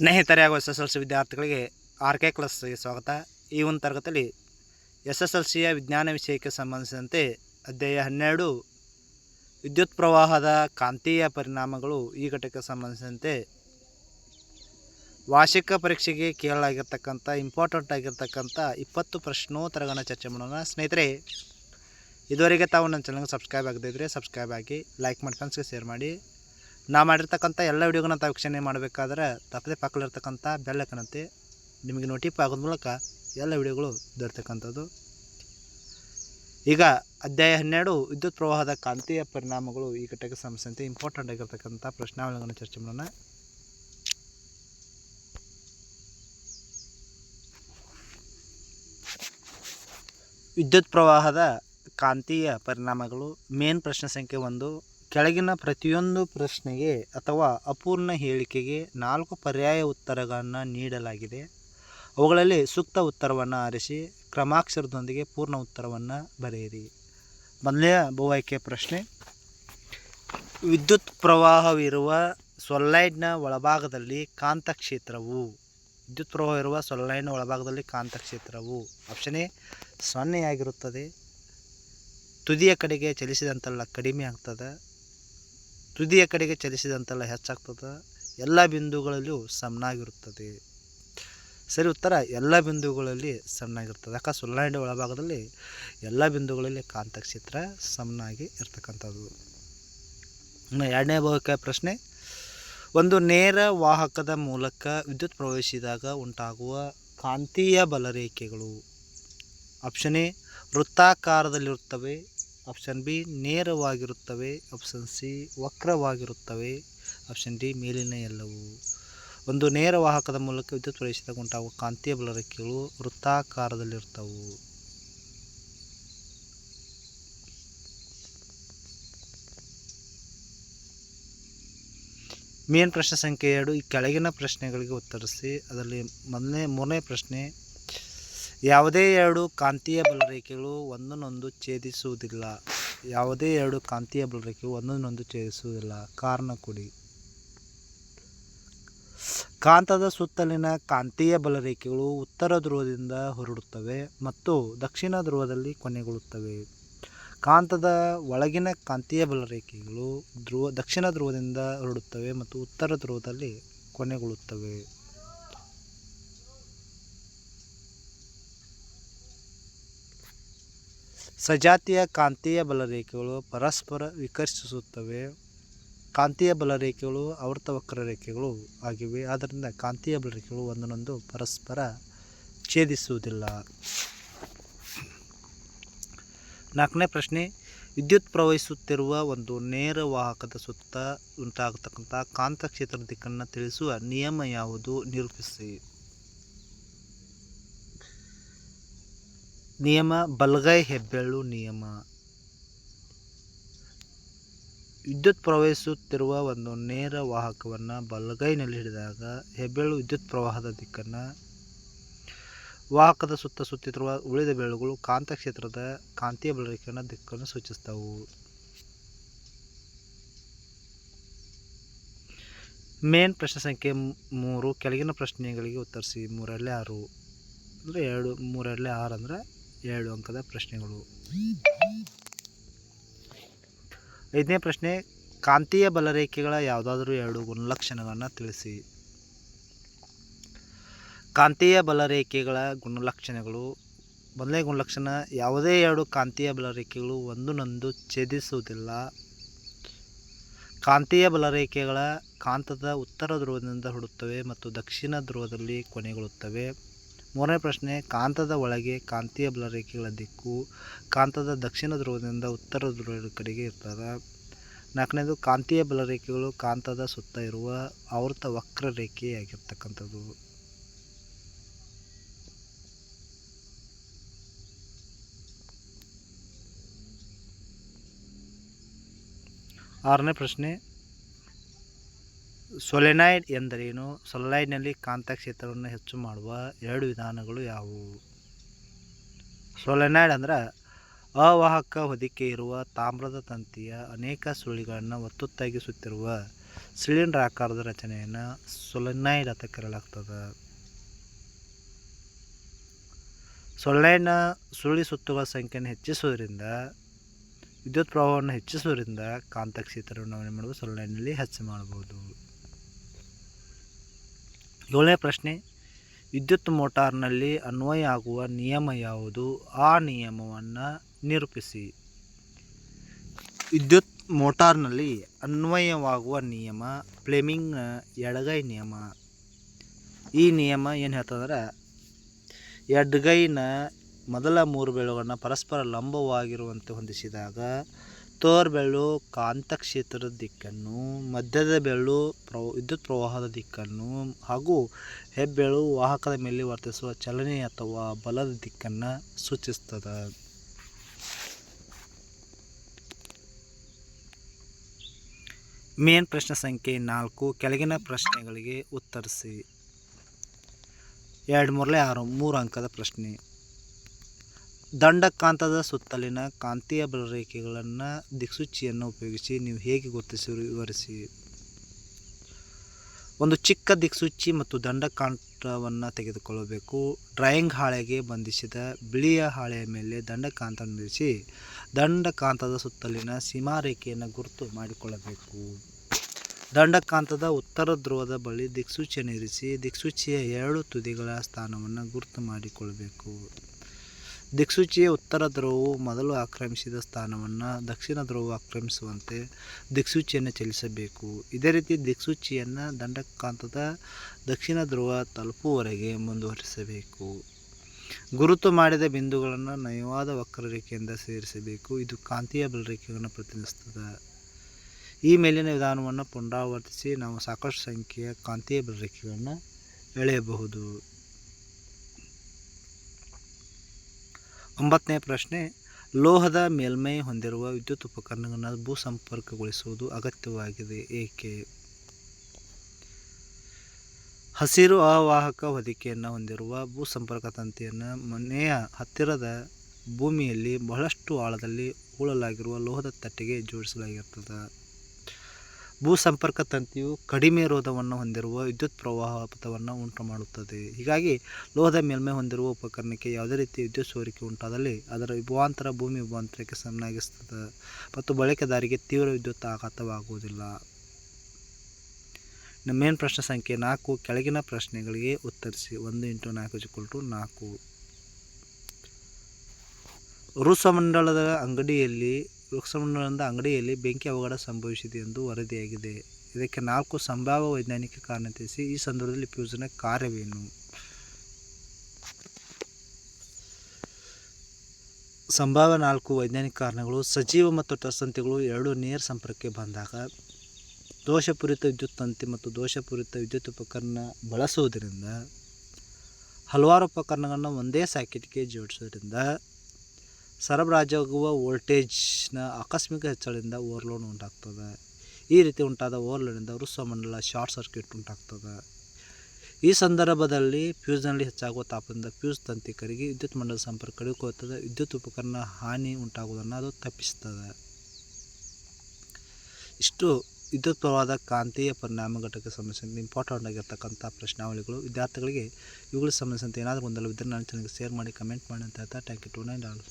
ಸ್ನೇಹಿತರೆ ಹಾಗೂ S S L C ವಿದ್ಯಾರ್ಥಿಗಳಿಗೆ ಆರ್ ಕೆ ಕ್ಲಾಸ್ಗೆ ಸ್ವಾಗತ. ಈ ಒಂದು ತರಗತಿಯಲ್ಲಿ ಎಸ್ ಎಸ್ ಎಲ್ ಸಿಯ ವಿಜ್ಞಾನ ವಿಷಯಕ್ಕೆ ಸಂಬಂಧಿಸಿದಂತೆ ಅಧ್ಯಾಯ ಹನ್ನೆರಡು, ವಿದ್ಯುತ್ ಪ್ರವಾಹದ ಕಾಂತೀಯ ಪರಿಣಾಮಗಳು ಈ ಘಟಕಕ್ಕೆ ಸಂಬಂಧಿಸಿದಂತೆ ವಾರ್ಷಿಕ ಪರೀಕ್ಷೆಗೆ ಕೇಳಲಾಗಿರ್ತಕ್ಕಂಥ ಇಂಪಾರ್ಟೆಂಟ್ ಆಗಿರ್ತಕ್ಕಂಥ ಇಪ್ಪತ್ತು ಪ್ರಶ್ನೋತ್ತರಗಳನ್ನು ಚರ್ಚೆ ಮಾಡೋಣ. ಸ್ನೇಹಿತರೆ, ಇದುವರೆಗೆ ತಾವು ನನ್ನ ಚಾನಲ್ಗೆ ಸಬ್ಸ್ಕ್ರೈಬ್ ಆಗದಿದ್ದರೆ ಸಬ್ಸ್ಕ್ರೈಬ್ ಆಗಿ ಲೈಕ್ ಮಾಡ್ಕೊಂಡು ಶೇರ್ ಮಾಡಿ. ನಾ ಮಾಡಿರ್ತಕ್ಕಂಥ ಎಲ್ಲ ವಿಡಿಯೋಗಳನ್ನ ತಾವು ವೀಕ್ಷಣೆ ಮಾಡಬೇಕಾದ್ರೆ ತಪ್ಪದೆ ಪಕ್ಕದಲ್ಲಿರ್ತಕ್ಕಂಥ ಬೆಲ್ಲ ಐಕನಂತೆ ನಿಮಗೆ ನೋಟಿಪ್ ಆಗೋದ ಮೂಲಕ ಎಲ್ಲ ವಿಡಿಯೋಗಳು ದೊರೆತಕ್ಕಂಥದ್ದು. ಈಗ ಅಧ್ಯಾಯ ಹನ್ನೆರಡು, ವಿದ್ಯುತ್ ಪ್ರವಾಹದ ಕಾಂತೀಯ ಪರಿಣಾಮಗಳು ಈ ಘಟಕ ಸಂಬಂಧಿಸಿದಂತೆ ಇಂಪಾರ್ಟೆಂಟ್ ಆಗಿರ್ತಕ್ಕಂಥ ಪ್ರಶ್ನಾವಳಿಗಳನ್ನು ಚರ್ಚೆ ಮಾಡೋಣ. ವಿದ್ಯುತ್ ಪ್ರವಾಹದ ಕಾಂತೀಯ ಪರಿಣಾಮಗಳು ಮೇನ್ ಪ್ರಶ್ನೆ ಸಂಖ್ಯೆ ಒಂದು ಕೆಳಗಿನ ಪ್ರತಿಯೊಂದು ಪ್ರಶ್ನೆಗೆ ಅಥವಾ ಅಪೂರ್ಣ ಹೇಳಿಕೆಗೆ ನಾಲ್ಕು ಪರ್ಯಾಯ ಉತ್ತರಗಳನ್ನು ನೀಡಲಾಗಿದೆ. ಅವುಗಳಲ್ಲಿ ಸೂಕ್ತ ಉತ್ತರವನ್ನು ಆರಿಸಿ, ಕ್ರಮಾಕ್ಷರದೊಂದಿಗೆ ಪೂರ್ಣ ಉತ್ತರವನ್ನು ಬರೆಯಿರಿ. ಮೊದಲನೆಯ ಬಹುಆಯ್ಕೆ ಪ್ರಶ್ನೆ. ವಿದ್ಯುತ್ ಪ್ರವಾಹವಿರುವ ಸೊಲ್ಲೈಡ್ನ ಒಳಭಾಗದಲ್ಲಿ ಕಾಂತಕ್ಷೇತ್ರವು. ವಿದ್ಯುತ್ ಪ್ರವಾಹ ಇರುವ ಸೊಲೈಡ್ನ ಒಳಭಾಗದಲ್ಲಿ ಕಾಂತಕ್ಷೇತ್ರವು. Option A, ಸೊನ್ನೆಯಾಗಿರುತ್ತದೆ. ತುದಿಯ ಕಡೆಗೆ ಚಲಿಸಿದಂತೆಲ್ಲ ಕಡಿಮೆ ಆಗ್ತದೆ. ತುದಿಯ ಕಡೆಗೆ ಚಲಿಸಿದಂತೆಲ್ಲ ಹೆಚ್ಚಾಗ್ತದೆ. ಎಲ್ಲ ಬಿಂದುಗಳಲ್ಲೂ ಸಣ್ಣಾಗಿರುತ್ತದೆ. ಸರಿ, ಉತ್ತರ, ಎಲ್ಲ ಬಿಂದುಗಳಲ್ಲಿ ಸಣ್ಣಾಗಿರ್ತದೆ. ಯಾಕೆ? ಸುಳ್ಳಾಂಡಿ ಒಳಭಾಗದಲ್ಲಿ ಎಲ್ಲ ಬಿಂದುಗಳಲ್ಲಿ ಕಾಂತಕ್ಷೇತ್ರ ಸಮನಾಗಿ ಇರ್ತಕ್ಕಂಥದ್ದು. ಇನ್ನು ಎರಡನೇ ಭಾಗಕ್ಕೆ ಪ್ರಶ್ನೆ, ಒಂದು ನೇರ ವಾಹಕದ ಮೂಲಕ ವಿದ್ಯುತ್ ಪ್ರವೇಶಿಸಿದಾಗ ಉಂಟಾಗುವ ಕಾಂತೀಯ ಬಲರೇಖೆಗಳು. ಆಪ್ಷನ್ ಎ, ವೃತ್ತಾಕಾರದಲ್ಲಿರುತ್ತವೆ. ಆಪ್ಷನ್ ಬಿ ನೇರವಾಗಿರುತ್ತವೆ. ಆಪ್ಷನ್ ಸಿ ವಕ್ರವಾಗಿರುತ್ತವೆ. ಆಪ್ಷನ್ ಡಿ ಮೇಲಿನ ಎಲ್ಲವು. ಒಂದು ನೇರ ವಾಹಕದ ಮೂಲಕ ವಿದ್ಯುತ್ ಪ್ರವೇಶದಾಗ ಉಂಟಾಗುವ ಕಾಂತೀಯ ಬಲರಕ್ಕೆಗಳು ವೃತ್ತಾಕಾರದಲ್ಲಿರ್ತವು ಮೇನ್ ಪ್ರಶ್ನೆ ಸಂಖ್ಯೆ ಎರಡು. ಈ ಕೆಳಗಿನ ಪ್ರಶ್ನೆಗಳಿಗೆ ಉತ್ತರಿಸಿ. ಅದರಲ್ಲಿ ಮೊದಲನೇ ಮೂರನೇ ಪ್ರಶ್ನೆ ಯಾವುದೇ ಎರಡು ಕಾಂತೀಯ ಬಲರೇಖೆಗಳು ಒಂದನ್ನೊಂದು ಛೇದಿಸುವುದಿಲ್ಲ. ಯಾವುದೇ ಎರಡು ಕಾಂತೀಯ ಬಲರೇಖೆಗಳು ಒಂದನ್ನೊಂದು ಛೇದಿಸುವುದಿಲ್ಲ. ಕಾರಣ ಕೊಡಿ. ಕಾಂತದ ಸುತ್ತಲಿನ ಕಾಂತೀಯ ಬಲರೇಖೆಗಳು ಉತ್ತರ ಧ್ರುವದಿಂದ ಹೊರಡುತ್ತವೆ ಮತ್ತು ದಕ್ಷಿಣ ಧ್ರುವದಲ್ಲಿ ಕೊನೆಗೊಳ್ಳುತ್ತವೆ. ಕಾಂತದ ಒಳಗಿನ ಕಾಂತೀಯ ಬಲರೇಖೆಗಳು ಧ್ರುವ, ದಕ್ಷಿಣ ಧ್ರುವದಿಂದ ಹೊರಡುತ್ತವೆ ಮತ್ತು ಉತ್ತರ ಧ್ರುವದಲ್ಲಿ ಕೊನೆಗೊಳ್ಳುತ್ತವೆ. ಸಜಾತಿಯ ಕಾಂತೀಯ ಬಲರೇಖೆಗಳು ಪರಸ್ಪರ ವಿಕರ್ಷಿಸುತ್ತವೆ. ಕಾಂತೀಯ ಬಲರೇಖೆಗಳು ಆವೃತ ವಕ್ರರೇಖೆಗಳು ಆಗಿವೆ. ಆದ್ದರಿಂದ ಕಾಂತೀಯ ಬಲರೇಖೆಗಳು ಒಂದನ್ನೊಂದು ಪರಸ್ಪರ ಛೇದಿಸುವುದಿಲ್ಲ. ನಾಲ್ಕನೇ ಪ್ರಶ್ನೆ, ವಿದ್ಯುತ್ ಪ್ರವಹಿಸುತ್ತಿರುವ ಒಂದು ನೇರ ವಾಹಕದ ಸುತ್ತ ಉಂಟಾಗತಕ್ಕಂಥ ಕಾಂತಕ್ಷೇತ್ರದ ದಿಕ್ಕನ್ನು ತಿಳಿಸುವ ನಿಯಮ ಯಾವುದು? ನಿರೂಪಿಸಿ. ನಿಯಮ, ಬಲಗೈ ಹೆಬ್ಬೆರಳು ನಿಯಮ. ವಿದ್ಯುತ್ ಪ್ರವಹಿಸುತ್ತಿರುವ ಒಂದು ನೇರ ವಾಹಕವನ್ನು ಬಲಗೈನಲ್ಲಿ ಹಿಡಿದಾಗ ಹೆಬ್ಬೆರಳು ವಿದ್ಯುತ್ ಪ್ರವಾಹದ ದಿಕ್ಕನ್ನು, ವಾಹಕದ ಸುತ್ತ ಸುತ್ತಿರುವ ಉಳಿದ ಬೆರಳುಗಳು ಕಾಂತಕ್ಷೇತ್ರದ ಕಾಂತೀಯ ಬೆಳಕಿನ ದಿಕ್ಕನ್ನು ಸೂಚಿಸ್ತವು ಮೇನ್ ಪ್ರಶ್ನೆ ಸಂಖ್ಯೆ ಮೂರು, ಕೆಳಗಿನ ಪ್ರಶ್ನೆಗಳಿಗೆ ಉತ್ತರಿಸಿ ಮೂರಲ್ಲೇ ಆರು. ಅಂದರೆ ಎರಡು ಮೂರಲ್ಲೇ ಆರು ಅಂದರೆ ಎರಡು ಅಂಕದ ಪ್ರಶ್ನೆಗಳು. ಐದನೇ ಪ್ರಶ್ನೆ, ಕಾಂತೀಯ ಬಲರೇಖೆಗಳ ಯಾವುದಾದ್ರೂ ಎರಡು ಗುಣಲಕ್ಷಣಗಳನ್ನು ತಿಳಿಸಿ. ಕಾಂತೀಯ ಬಲರೇಖೆಗಳ ಗುಣಲಕ್ಷಣಗಳು, ಮೊದಲನೇ ಗುಣಲಕ್ಷಣ, ಯಾವುದೇ ಎರಡು ಕಾಂತೀಯ ಬಲರೇಖೆಗಳು ಒಂದನ್ನೊಂದು ಛೇದಿಸುವುದಿಲ್ಲ. ಕಾಂತೀಯ ಬಲರೇಖೆಗಳ ಕಾಂತದ ಉತ್ತರ ಧ್ರುವದಿಂದ ಹುಡುತ್ತವೆ ಮತ್ತು ದಕ್ಷಿಣ ಧ್ರುವದಲ್ಲಿ ಕೊನೆಗೊಳ್ಳುತ್ತವೆ. ಮೂರನೇ ಪ್ರಶ್ನೆ, ಕಾಂತದ ಒಳಗೆ ಕಾಂತೀಯ ಬಲರೇಖೆಗಳ ದಿಕ್ಕು ಕಾಂತದ ದಕ್ಷಿಣ ಧ್ರುವದಿಂದ ಉತ್ತರ ಧ್ರುವದ ಕಡೆಗೆ ಇರ್ತದೆ. ನಾಲ್ಕನೇದು, ಕಾಂತೀಯ ಬಲರೇಖೆಗಳು ಕಾಂತದ ಸುತ್ತ ಇರುವ ಆವೃತ ವಕ್ರರೇಖೆಯಾಗಿರ್ತಕ್ಕಂಥದ್ದು. ಆರನೇ ಪ್ರಶ್ನೆ ಸೊಲೆನಾಯ್ಡ್ ಎಂದರೇನು? ಸೊಲೈಡ್ನಲ್ಲಿ ಕಾಂತಕ್ಷೇತ್ರವನ್ನು ಹೆಚ್ಚು ಮಾಡುವ ಎರಡು ವಿಧಾನಗಳು ಯಾವುವು? ಸೊಲೆನಾಯ್ಡ್ ಅಂದ್ರೆ ಅವಾಹಕ ಹೊದಿಕೆ ಇರುವ ತಾಮ್ರದ ತಂತಿಯ ಅನೇಕ ಸುಳಿಗಳನ್ನು ಒತ್ತೊತ್ತಾಗಿ ಸುತ್ತಿರುವ ಸಿಲಿಂಡರ್ ಆಕಾರದ ರಚನೆಯನ್ನು ಸೊಲೆನಾಯ್ಡ್ ಅಂತ ಕರೆಯಲಾಗ್ತದೆ. ಸೊಲೆನೈಡ್ನ ಸುಳಿ ಸುತ್ತುಗಳ ಸಂಖ್ಯೆಯನ್ನು ಹೆಚ್ಚಿಸುವುದರಿಂದ, ವಿದ್ಯುತ್ ಪ್ರವಾಹವನ್ನು ಹೆಚ್ಚಿಸುವುದರಿಂದ ಕಾಂತಕ್ಷೇತ್ರವನ್ನು ಮಾಡ್ಬೋದು? ಸೊಳ್ಳೆನಲ್ಲಿ ಹೆಚ್ಚು ಮಾಡ್ಬೋದು ಏಳನೇ ಪ್ರಶ್ನೆ. ವಿದ್ಯುತ್ ಮೋಟಾರ್ನಲ್ಲಿ ಅನ್ವಯ ಆಗುವ ನಿಯಮ ಯಾವುದು? ಆ ನಿಯಮವನ್ನು ನಿರೂಪಿಸಿ. ವಿದ್ಯುತ್ ಮೋಟಾರ್ನಲ್ಲಿ ಅನ್ವಯವಾಗುವ ನಿಯಮ ಫ್ಲೆಮಿಂಗ್ ಎಡಗೈ ನಿಯಮ. ಈ ನಿಯಮ ಏನು ಹೇಳ್ತಂದ್ರೆ, ಎಡಗೈನ ಮೊದಲ ಮೂರು ಬೆಳುಗಳನ್ನು ಪರಸ್ಪರ ಲಂಬವಾಗಿರುವಂತೆ ಹೊಂದಿಸಿದಾಗ ತೋರ್ಬೆಳ್ಳು ಕಾಂತಕ್ಷೇತ್ರದ ದಿಕ್ಕನ್ನು, ಮಧ್ಯದ ಬೆಳ್ಳು ಪ್ರವ, ವಿದ್ಯುತ್ ಪ್ರವಾಹದ ದಿಕ್ಕನ್ನು ಹಾಗೂ ಹೆಬ್ಬೆಳು ವಾಹಕದ ಮೇಲೆ ವರ್ತಿಸುವ ಚಲನೆ ಅಥವಾ ಬಲದ ದಿಕ್ಕನ್ನು ಸೂಚಿಸ್ತದೆ ಮೇನ್ ಪ್ರಶ್ನೆ ಸಂಖ್ಯೆ ನಾಲ್ಕು, ಕೆಳಗಿನ ಪ್ರಶ್ನೆಗಳಿಗೆ ಉತ್ತರಿಸಿ. ಎರಡು ಮೂರಲೆ ಆರು, ಮೂರು ಅಂಕದ ಪ್ರಶ್ನೆ. ದಂಡಕಾಂತದ ಸುತ್ತಲಿನ ಕಾಂತೀಯ ಬಲರೇಖೆಗಳನ್ನು ದಿಕ್ಸೂಚಿಯನ್ನು ಉಪಯೋಗಿಸಿ ನೀವು ಹೇಗೆ ಗುರುತಿಸಿ ವಿವರಿಸಿ. ಒಂದು ಚಿಕ್ಕ ದಿಕ್ಸೂಚಿ ಮತ್ತು ದಂಡಕಾಂತವನ್ನು ತೆಗೆದುಕೊಳ್ಳಬೇಕು. ಡ್ರಾಯಿಂಗ್ ಹಾಳೆಗೆ ಬಂಧಿಸಿದ ಬಿಳಿಯ ಹಾಳೆಯ ಮೇಲೆ ದಂಡಕಾಂತವನ್ನು ಬಿಡಿಸಿ ದಂಡಕಾಂತದ ಸುತ್ತಲಿನ ಸೀಮಾರೇಖೆಯನ್ನು ಗುರುತು ಮಾಡಿಕೊಳ್ಳಬೇಕು. ದಂಡಕಾಂತದ ಉತ್ತರ ಧ್ರುವದ ಬಳಿ ದಿಕ್ಸೂಚಿಯನ್ನು ಇರಿಸಿ ದಿಕ್ಸೂಚಿಯ ಎರಡು ತುದಿಗಳ ಸ್ಥಾನವನ್ನು ಗುರುತು ಮಾಡಿಕೊಳ್ಳಬೇಕು. ದಿಕ್ಸೂಚಿಯ ಉತ್ತರ ಧ್ರುವವು ಮೊದಲು ಆಕ್ರಮಿಸಿದ ಸ್ಥಾನವನ್ನು ದಕ್ಷಿಣ ಧ್ರುವವು ಆಕ್ರಮಿಸುವಂತೆ ದಿಕ್ಸೂಚಿಯನ್ನು ಚಲಿಸಬೇಕು. ಇದೇ ರೀತಿ ದಿಕ್ಸೂಚಿಯನ್ನು ದಂಡಕಾಂತದ ದಕ್ಷಿಣ ಧ್ರುವ ತಲುಪುವವರೆಗೆ ಮುಂದುವರಿಸಬೇಕು. ಗುರುತು ಮಾಡಿದ ಬಿಂದುಗಳನ್ನು ನಯವಾದ ವಕ್ರರೇಖೆಯಿಂದ ಸೇರಿಸಬೇಕು. ಇದು ಕಾಂತೀಯ ಬಲರೇಖೆಯನ್ನು ಪ್ರತಿನಿಧಿಸುತ್ತದೆ ಈ ಮೇಲಿನ ವಿಧಾನವನ್ನು ಪುನರಾವರ್ತಿಸಿ ನಾವು ಸಾಕಷ್ಟು ಸಂಖ್ಯೆಯ ಕಾಂತೀಯ ಬಲರೇಖೆಗಳನ್ನು ಎಳೆಯಬಹುದು. ಒಂಬತ್ತನೇ ಪ್ರಶ್ನೆ, ಲೋಹದ ಮೇಲ್ಮೈ ಹೊಂದಿರುವ ವಿದ್ಯುತ್ ಉಪಕರಣಗಳನ್ನು ಭೂ ಸಂಪರ್ಕಗೊಳಿಸುವುದು ಅಗತ್ಯವಾಗಿದೆ, ಏಕೆ? ಹಸಿರು ಅವಾಹಕ ಹೊದಿಕೆಯನ್ನು ಹೊಂದಿರುವ ಭೂ ಸಂಪರ್ಕ ತಂತಿಯನ್ನು ಮನೆಯ ಹತ್ತಿರದ ಭೂಮಿಯಲ್ಲಿ ಬಹಳಷ್ಟು ಆಳದಲ್ಲಿ ಹೂಳಲಾಗಿರುವ ಲೋಹದ ತಟ್ಟೆಗೆ ಜೋಡಿಸಲಾಗಿರುತ್ತದೆ ಭೂ ಸಂಪರ್ಕ ತಂತಿಯು ಕಡಿಮೆ ರೋಧವನ್ನು ಹೊಂದಿರುವ ವಿದ್ಯುತ್ ಪ್ರವಾಹ ಪಥವನ್ನು ಉಂಟು ಮಾಡುತ್ತದೆ ಹೀಗಾಗಿ ಲೋಹದ ಮೇಲ್ಮೈ ಹೊಂದಿರುವ ಉಪಕರಣಕ್ಕೆ ಯಾವುದೇ ರೀತಿಯ ವಿದ್ಯುತ್ ಸೋರಿಕೆ ಉಂಟಾದಲ್ಲಿ ಅದರ ವಿಭವಾಂತರ ಭೂಮಿ ವಿಭಾಂತರಕ್ಕೆ ಸಮನಾಗಿಸುತ್ತದೆ ಮತ್ತು ಬಳಕೆದಾರಿಗೆ ತೀವ್ರ ವಿದ್ಯುತ್ ಆಘಾತವಾಗುವುದಿಲ್ಲ. ಮೇನ್ ಪ್ರಶ್ನೆ ಸಂಖ್ಯೆ ನಾಲ್ಕು. ಕೆಳಗಿನ ಪ್ರಶ್ನೆಗಳಿಗೆ ಉತ್ತರಿಸಿ. ಒಂದು ಇಂಟು ನಾಲ್ಕು ಇಜ್ಕೊಲ್ ನಾಲ್ಕು. ಋಷಮಂಡಲದ ಅಂಗಡಿಯಲ್ಲಿ ವೃಕ್ಷಮಂಡಲದ ಅಂಗಡಿಯಲ್ಲಿ ಬೆಂಕಿ ಅವಘಡ ಸಂಭವಿಸಿದೆ ಎಂದು ವರದಿಯಾಗಿದೆ. ಇದಕ್ಕೆ ನಾಲ್ಕು ಸಂಭಾವ್ಯ ವೈಜ್ಞಾನಿಕ ಕಾರಣ ತಿಳಿಸಿ, ಈ ಸಂದರ್ಭದಲ್ಲಿ ಫ್ಯೂಸ್ನ ಕಾರ್ಯವೇನು? ಸಂಭಾವ್ಯ ನಾಲ್ಕು ವೈಜ್ಞಾನಿಕ ಕಾರಣಗಳು, ಸಜೀವ ಮತ್ತು ಟಸಂತಿಗಳು ಎರಡು ನೇರ ಸಂಪರ್ಕಕ್ಕೆ ಬಂದಾಗ, ದೋಷಪೂರಿತ ವಿದ್ಯುತ್ ತಂತಿ ಮತ್ತು ದೋಷಪೂರಿತ ವಿದ್ಯುತ್ ಉಪಕರಣ ಬಳಸುವುದರಿಂದ, ಹಲವಾರು ಉಪಕರಣಗಳನ್ನು ಒಂದೇ ಸಾಕೆಟ್ಗೆ ಜೋಡಿಸೋದ್ರಿಂದ ಸರಬರಾಜಾಗುವ ವೋಲ್ಟೇಜ್ನ ಆಕಸ್ಮಿಕ ಹೆಚ್ಚಳದಿಂದ ಓವರ್ಲೋಡ್ ಉಂಟಾಗ್ತದೆ. ಈ ರೀತಿ ಉಂಟಾದ ಓವರ್ಲೋಡಿಂದ ವೃಷಮಂಡಲ ಶಾರ್ಟ್ ಸರ್ಕ್ಯೂಟ್ ಉಂಟಾಗ್ತದೆ. ಈ ಸಂದರ್ಭದಲ್ಲಿ ಫ್ಯೂಸ್ನಲ್ಲಿ ಹೆಚ್ಚಾಗುವ ತಾಪದಿಂದ ಫ್ಯೂಸ್ ತಂತಿ ಕರಗಿ ವಿದ್ಯುತ್ ಮಂಡಲ ಸಂಪರ್ಕ ಕಡಿದುಕೊಳ್ಳುತ್ತದೆ. ವಿದ್ಯುತ್ ಉಪಕರಣ ಹಾನಿ ಉಂಟಾಗುವುದನ್ನು ಅದು ತಪ್ಪಿಸ್ತದೆ ಇಷ್ಟು ವಿದ್ಯುತ್ ಪ್ರವಾಹದ ಕಾಂತೀಯ ಪರಿಣಾಮ ಘಟಕ ಸಂಬಂಧಿಸಿದಂತೆ ಇಂಪಾರ್ಟೆಂಟ್ ಆಗಿರ್ತಕ್ಕಂಥ ಪ್ರಶ್ನಾವಳಿಗಳು. ವಿದ್ಯಾರ್ಥಿಗಳಿಗೆ ಇವುಗಳಿಗೆ ಸಂಬಂಧಿಸಿದಂತೆ ಏನಾದರೂ ಗೊಂದಲವಿದ್ದರೆ ನಾನು ಚಾನಲ್ಗೆ ಶೇರ್ ಮಾಡಿ ಕಮೆಂಟ್ ಮಾಡಿ ಅಂತ ಹೇಳ್ತಾ thank you to nine all